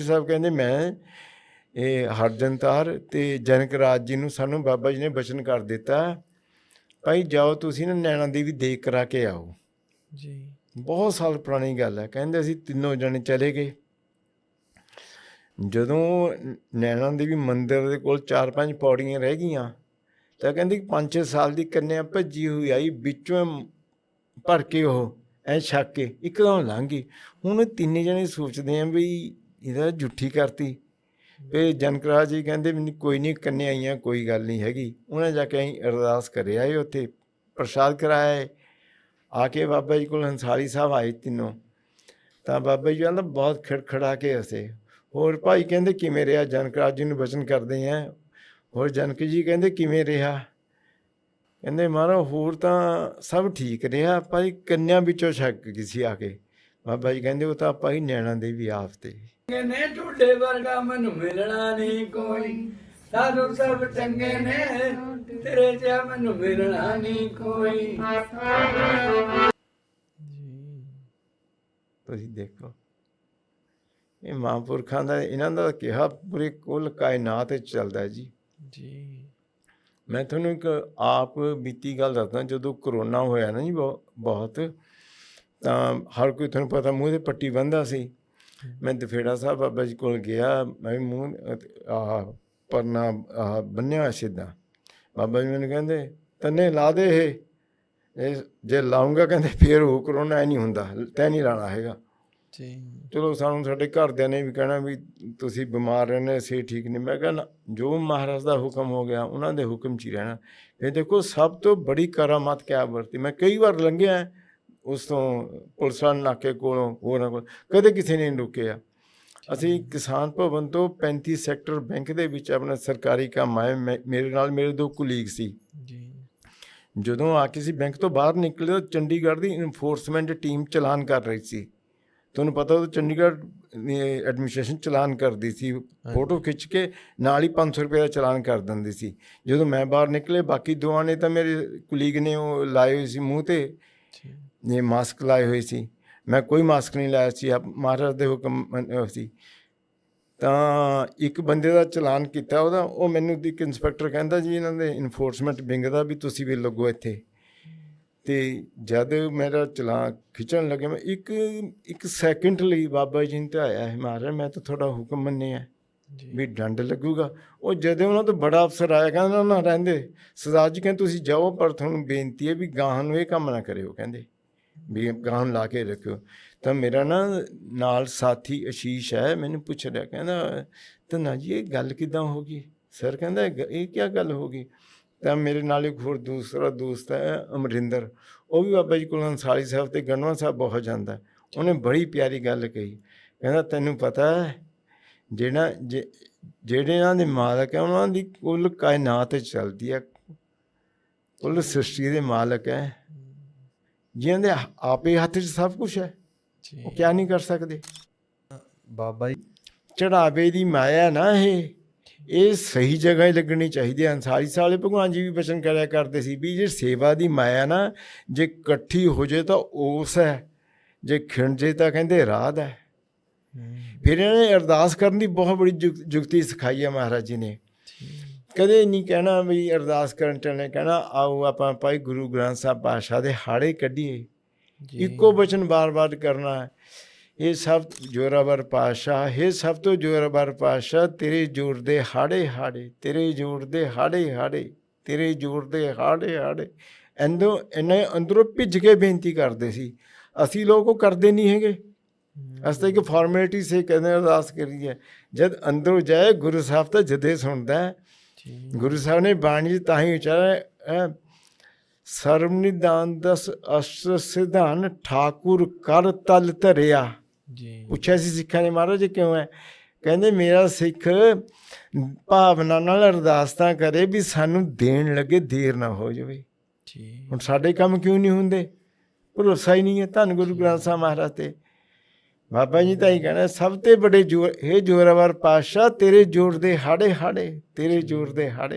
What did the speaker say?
ਸਾਹਿਬ ਕਹਿੰਦੇ ਮੈਂ ਇਹ ਹਰਜਨਤਾਰ ਤੇ ਜਨਕ ਰਾਜ ਜੀ ਨੂੰ ਸਾਨੂੰ ਬਾਬਾ ਜੀ ਨੇ ਬਚਨ ਕਰ ਦਿੱਤਾ। ਭਾਈ ਜਾਓ ਤੁਸੀਂ ਨਾ ਨੈਣਾ ਦੇਵੀ ਦੇਖ ਕਰਾ ਕੇ ਆਓ। ਜੀ। ਬਹੁਤ ਸਾਲ ਪੁਰਾਣੀ ਗੱਲ ਹੈ। ਕਹਿੰਦੇ ਅਸੀਂ ਤਿੰਨੋਂ ਜਣੇ ਚਲੇ ਗਏ। ਜਦੋਂ ਨੈਣਾ ਦੇਵੀ ਮੰਦਿਰ ਦੇ ਕੋਲ ਚਾਰ ਪੰਜ ਪੌੜੀਆਂ ਰਹਿ ਗਈਆਂ ਤਾਂ ਕਹਿੰਦੇ 5-6 ਸਾਲ ਦੀ ਕੰਨਿਆ ਭੱਜੀ ਹੋਈ ਆਈ ਵਿੱਚੋਂ ਭਰ ਕੇ ਉਹ ਐ ਛੱਕ ਕੇ ਇੱਕਦਮ ਲੰਘ ਗਈ। ਹੁਣ ਤਿੰਨੇ ਜਣੇ ਸੋਚਦੇ ਆ ਵੀ ਇਹਦਾ ਜੁੱਠੀ ਕਰਤੀ। ਤੇ ਜਨਕਰਾਜ ਜੀ ਕਹਿੰਦੇ ਵੀ ਕੋਈ ਨਹੀਂ ਕੰਨਿਆ ਆਈਆਂ ਕੋਈ ਗੱਲ ਨਹੀਂ ਹੈਗੀ। ਉਹਨਾਂ ਜਾ ਕੇ ਅਸੀਂ ਅਰਦਾਸ ਕਰਿਆ ਏ ਉੱਥੇ, ਪ੍ਰਸ਼ਾਦ ਕਰਾਇਆ ਏ। ਆ ਕੇ ਬਾਬਾ ਜੀ ਕੋਲ ਹੰਸਾਰੀ ਸਾਹਿਬ ਆਏ ਤਿੰਨੋਂ। ਤਾਂ ਬਾਬਾ ਜੀ ਕਹਿੰਦਾ ਬਹੁਤ ਖੜਖੜਾ ਕੇ ਹਸੇ। ਹੋਰ ਭਾਈ ਕਹਿੰਦੇ ਕਿਵੇਂ ਰਿਹਾ? ਜਨਕਰਾਜ ਜੀ ਨੂੰ ਬਚਨ ਕਰਦੇ ਆ। ਹੋਰ ਜਨਕ ਜੀ ਕਹਿੰਦੇ ਕਿਵੇਂ ਰਿਹਾ? ਕਹਿੰਦੇ ਮਹਾਰਾਜ, ਹੋਰ ਤਾਂ ਸਭ ਠੀਕ ਰਿਹਾ। ਪਰ ਇੱਕ ਕੰਨਿਆ ਵਿੱਚੋਂ ਛੱਕ ਗਈ ਸੀ ਆ ਕੇ। ਬਾਬਾ ਜੀ ਕਹਿੰਦੇ ਉਹ ਤਾਂ ਆਪਾਂ ਹੀ ਨੈਣਾ ਦੇ ਵੀ ਆਪ ਤੇ। ਨੇ ਢੂਡੇ ਵਰਗਾ ਮੈਨੂੰ ਮਿਲਣਾ ਨਹੀਂ ਕੋਈ। ਸਾਧੂ ਸਭ ਚੰਗੇ ਨੇ ਤੇਰੇ ਜਿਹਾ ਮੈਨੂੰ ਮਿਲਣਾ ਨਹੀਂ ਕੋਈ। ਜੀ ਤੁਸੀਂ ਦੇਖੋ। ਇਹ ਮਹਾਂਪੁਰਖਾਂ ਦਾ ਇਹਨਾਂ ਦਾ ਕਿਹਾ ਪੂਰੇ ਕੁੱਲ ਕਾਇਨਾਤ ਵਿੱਚ ਚੱਲਦਾ ਹੈ ਜੀ। ਜੀ। ਮੈਂ ਤੁਹਾਨੂੰ ਇੱਕ ਆਪ ਬੀਤੀ ਗੱਲ ਦੱਸਦਾ ਜਦੋਂ ਕਰੋਨਾ ਹੋਇਆ ਨਾ ਜੀ ਬਹੁ- ਬਹੁਤ ਤਾਂ ਹਰ ਕੋਈ ਤੁਹਾਨੂੰ ਪਤਾ ਮੂੰਹ ਤੇ ਪੱਟੀ ਬੰਨ੍ਹਦਾ ਸੀ। ਮੈਂ ਦਫੇੜਾ ਸਾਹਿਬ ਬਾਬਾ ਜੀ ਕੋਲ ਗਿਆ ਮੈਂ ਵੀ ਮੂੰਹ ਆ ਪਰਨਾ ਬੰਨਿਆ ਸਿੱਧਾ। ਬਾਬਾ ਜੀ ਮੈਨੂੰ ਕਹਿੰਦੇ ਤੰਨੇ ਲਾ ਦੇ ਇਹ। ਜੇ ਲਾਉਂਗਾ ਕਹਿੰਦੇ ਫੇਰ ਉਹ ਕਰੋਨਾ ਨਹੀਂ ਹੁੰਦਾ ਤੈ ਨਹੀਂ ਲਾਣਾ ਹੈਗਾ। ਜੀ। ਚਲੋ ਸਾਨੂੰ ਸਾਡੇ ਘਰਦਿਆਂ ਨੇ ਵੀ ਕਹਿਣਾ ਵੀ ਤੁਸੀਂ ਬਿਮਾਰ ਰਹਿੰਦੇ ਅਸੀਂ ਠੀਕ ਨਹੀਂ। ਮੈਂ ਕਹਿੰਦਾ ਜੋ ਮਹਾਰਾਜ ਦਾ ਹੁਕਮ ਹੋ ਗਿਆ ਉਹਨਾਂ ਦੇ ਹੁਕਮ 'ਚ ਹੀ ਰਹਿਣਾ। ਇਹ ਦੇਖੋ ਸਭ ਤੋਂ ਬੜੀ ਕਰਾਮਾਤ ਕਿਆ ਵਰਤੀ। ਮੈਂ ਕਈ ਵਾਰ ਲੰਘਿਆ ਉਸ ਤੋਂ ਪੁਲਿਸ ਵਾਲੇ ਨਾਕੇ ਕੋਲੋਂ ਹੋਰਾਂ ਕੋਲ ਕਦੇ ਕਿਸੇ ਨੇ ਨਹੀਂ ਰੁਕਿਆ। ਅਸੀਂ ਕਿਸਾਨ ਭਵਨ ਤੋਂ 35 ਸੈਕਟਰ ਬੈਂਕ ਦੇ ਵਿੱਚ ਆਪਣਾ ਸਰਕਾਰੀ ਕੰਮ ਆਏ ਮੇਰੇ ਨਾਲ ਮੇਰੇ ਦੋ ਕੁਲੀਗ ਸੀ। ਜੀ। ਜਦੋਂ ਆ ਕੇ ਸੀ ਬੈਂਕ ਤੋਂ ਬਾਹਰ ਨਿਕਲੇ ਤਾਂ ਚੰਡੀਗੜ੍ਹ ਦੀ ਇਨਫੋਰਸਮੈਂਟ ਟੀਮ ਚਲਾਨ ਕਰ ਰਹੀ ਸੀ। ਤੁਹਾਨੂੰ ਪਤਾ ਉਹ ਚੰਡੀਗੜ੍ਹ ਐਡਮਿਨਿਸਟ੍ਰੇਸ਼ਨ ਚਲਾਨ ਕਰਦੀ ਸੀ। ਫੋਟੋ ਖਿੱਚ ਕੇ ਨਾਲ ਹੀ 500 ਰੁਪਏ ਦਾ ਚਲਾਨ ਕਰ ਦਿੰਦੀ ਸੀ। ਜਦੋਂ ਮੈਂ ਬਾਹਰ ਨਿਕਲੇ ਬਾਕੀ ਦੋਵਾਂ ਨੇ ਤਾਂ ਮੇਰੇ ਕੁਲੀਗ ਨੇ ਉਹ ਲਾਏ ਹੋਏ ਸੀ ਮੂੰਹ ਤੇ। ਇਹ ਮਾਸਕ ਲਾਏ ਹੋਏ ਸੀ। ਮੈਂ ਕੋਈ ਮਾਸਕ ਨਹੀਂ ਲਾਇਆ ਸੀ। ਮਹਾਰਾਜ ਦੇ ਹੁਕਮ ਸੀ। ਤਾਂ ਇੱਕ ਬੰਦੇ ਦਾ ਚਲਾਨ ਕੀਤਾ ਉਹਦਾ ਉਹ ਮੈਨੂੰ ਇੱਕ ਇੰਸਪੈਕਟਰ ਕਹਿੰਦਾ ਜੀ ਇਹਨਾਂ ਦੇ ਇਨਫੋਰਸਮੈਂਟ ਵਿੰਗ ਦਾ ਵੀ ਤੁਸੀਂ ਵੀ ਲੱਗੋ ਇੱਥੇ। ਤੇ ਜਦ ਮੇਰਾ ਚਲਾਨ ਖਿੱਚਣ ਲੱਗੇ ਮੈਂ ਇੱਕ ਇੱਕ ਸੈਕਿੰਡ ਲਈ ਬਾਬਾ ਜੀ ਨੇ ਧਿਆਇਆ ਹੈ ਮਹਾਰਾਜ ਮੈਂ ਤਾਂ ਤੁਹਾਡਾ ਹੁਕਮ ਮੰਨਿਆ। ਵੀ ਡੰਡ ਲੱਗੂਗਾ। ਉਹ ਜਦੋਂ ਉਹਨਾਂ ਤੋਂ ਬੜਾ ਅਫਸਰ ਆਇਆ ਕਹਿੰਦਾ ਨਾ ਰਹਿੰਦੇ। ਸਰਦਾਰ ਜੀ ਕਹਿੰਦੇ ਤੁਸੀਂ ਜਾਓ ਪਰ ਤੁਹਾਨੂੰ ਬੇਨਤੀ ਹੈ ਵੀ ਗਾਹਾਂ ਨੂੰ ਇਹ ਕੰਮ ਨਾ ਕਰਿਓ ਕਹਿੰਦੇ। ਵੀ ਗਾਹਾਂ ਲਾ ਕੇ ਰੱਖਿਓ। ਤਾਂ ਮੇਰਾ ਨਾ ਨਾਲ ਸਾਥੀ ਅਸ਼ੀਸ਼ ਹੈ, ਮੈਨੂੰ ਪੁੱਛ ਰਿਹਾ, ਕਹਿੰਦਾ ਤਾਂ ਜੀ, ਇਹ ਗੱਲ ਕਿਦਾਂ ਹੋ ਗਈ? ਸਰ ਕਹਿੰਦਾ, ਇਹ ਗ- ਇਹ ਕੀ ਗੱਲ ਹੋ ਗਈ? ਤਾਂ ਮੇਰੇ ਨਾਲ ਇੱਕ ਹੋਰ ਦੂਸਰਾ ਦੋਸਤ ਹੈ, ਅਮਰਿੰਦਰ। ਉਹ ਵੀ ਬਾਬਾ ਜੀ ਕੋਲ ਅੰਸਾਰੀ ਸਾਹਿਬ ਤੇ ਗਨਵਾ ਸਾਹਿਬ ਬਹੁਤ ਜਾਂਦਾ ਉਹਨੇ ਬੜੀ ਪਿਆਰੀ ਗੱਲ ਕਹੀ। ਕਹਿੰਦਾ, ਤੈਨੂੰ ਪਤਾ ਹੈ, ਜਿਹੜਾ, ਜੇ- ਜਿਹੜੇ ਇਹਨਾਂ ਦੇ ਮਾਲਕ ਹੈ, ਉਹਨਾਂ ਦੀ ਕੁੱਲ ਕਾਇਨਾਤ ਚੱਲਦੀ ਹੈ। ਕੁੱਲ ਸ੍ਰਿਸ਼ਟੀ ਦੇ ਮਾਲਕ ਹੈ। ਜਿਨ੍ਹਾਂ ਦੇ ਆਪੇ ਹੱਥ 'ਚ ਸਭ ਕੁਝ ਹੈ। ਉਹ ਕਿਆ ਨਹੀਂ ਕਰ ਸਕਦੇ। ਬਾਬਾ ਜੀ। ਚੜਾਵੇ ਦੀ ਮਾਇਆ ਨਾ ਇਹ ਇਹ ਸਹੀ ਜਗ੍ਹਾ ਹੀ ਲੱਗਣੀ ਚਾਹੀਦੀ ਹੈ। ਅੰਸਾਰੀ ਸਾਲੇ ਭਗਵਾਨ ਜੀ ਵੀ ਬਚਨ ਕਰਿਆ ਕਰਦੇ ਸੀ ਵੀ ਜੇ ਸੇਵਾ ਦੀ ਮਾਇਆ ਨਾ ਜੇ ਇਕੱਠੀ ਹੋ ਜੇ ਤਾਂ ਉਸ ਹੈ ਜੇ ਖਿੰਡ ਜੇ ਤਾਂ ਕਹਿੰਦੇ ਰਾਧ ਹੈ। ਫਿਰ ਇਹਨਾਂ ਅਰਦਾਸ ਕਰਨ ਦੀ ਬਹੁਤ ਬੜੀ ਜੁਗ- ਜੁਗਤੀ ਸਿਖਾਈ ਹੈ ਮਹਾਰਾਜ ਜੀ ਨੇ। ਕਦੇ ਨਹੀਂ ਕਹਿਣਾ ਵੀ ਅਰਦਾਸ ਕਰਨ ਚੱਲੇ ਕਹਿਣਾ ਆਓ ਆਪਾਂ ਭਾਈ ਗੁਰੂ ਗ੍ਰੰਥ ਸਾਹਿਬ ਪਾਤਸ਼ਾਹ ਦੇ ਹਾੜੇ ਕੱਢੀਏ। ਇੱਕੋ ਬਚਨ ਬਾਰ-ਬਾਰ ਕਰਨਾ ਹੈ। ਇਹ ਸਭ ਜੋਰਾਵਰ ਪਾਤਸ਼ਾਹ ਇਹ ਸਭ ਤੋਂ ਜੋਰਾਵਰ ਪਾਤਸ਼ਾਹ ਤੇਰੇ ਜੋਰ ਦੇ ਹਾੜੇ ਹਾੜੇ ਤੇਰੇ ਜੋਰ ਦੇ ਹਾੜੇ ਹਾੜੇ ਤੇਰੇ ਜੋਰ ਦੇ ਹਾੜੇ ਹਾੜੇ। ਅੰਦਰੋਂ ਇਹਨੇ ਅੰਦਰੋਂ ਭਿੱਜ ਕੇ ਬੇਨਤੀ ਕਰਦੇ ਸੀ। ਅਸੀਂ ਲੋਕ ਉਹ ਕਰਦੇ ਨਹੀਂ ਹੈਗੇ। ਅਸੀਂ ਤਾਂ ਇੱਕ ਫਾਰਮੈਲਿਟੀ ਸੇ ਕਹਿੰਦੇ ਅਰਦਾਸ ਕਰੀਏ। ਜਦ ਅੰਦਰੋਂ ਜਾਏ ਗੁਰੂ ਸਾਹਿਬ ਤਾਂ ਜਦੇ ਸੁਣਦਾ ਹੈ। ਗੁਰੂ ਸਾਹਿਬ ਨੇ ਬਾਣੀ ਤਾਂ ਹੀ ਉਚਾਰਿਆ ਸਰਬ ਨਿਦਾਨ ਦਸ ਅਸ਼ਟ ਸਿਧਾਨ ਠਾਕੁਰ ਕਰ ਤਲ ਧਰਿਆ। ਜੀ। ਪੁੱਛਿਆ ਸੀ ਸਿੱਖਾਂ ਨੇ ਮਹਾਰਾਜ ਕਿਉਂ ਹੈ? ਕਹਿੰਦੇ ਮੇਰਾ ਸਿੱਖ ਭਾਵਨਾ ਨਾਲ ਅਰਦਾਸ ਤਾਂ ਕਰੇ ਵੀ ਸਾਨੂੰ ਦੇਣ ਲੱਗੇ ਦੇਰ ਨਾ ਹੋ ਜਾਵੇ। ਜੀ। ਹੁਣ ਸਾਡੇ ਕੰਮ ਕਿਉਂ ਨਹੀਂ ਹੁੰਦੇ? ਭਰੋਸਾ ਹੀ ਨਹੀਂ ਹੈ। ਧੰਨ ਗੁਰੂ ਗ੍ਰੰਥ ਸਾਹਿਬ ਮਹਾਰਾਜ ਤੇ। ਬਾਬਾ ਜੀ ਤਾਂ ਹੀ ਕਹਿਣਾ, ਸਭ ਤੇ ਬੜੇ ਜੋਰ ਇਹ ਜੋਰਾਵਰ ਪਾਤਸ਼ਾਹ, ਤੇਰੇ ਜੋਰ ਦੇ ਹਾੜੇ ਹਾੜੇ ਤੇਰੇ ਜੋਰ ਦੇ ਹਾੜੇ।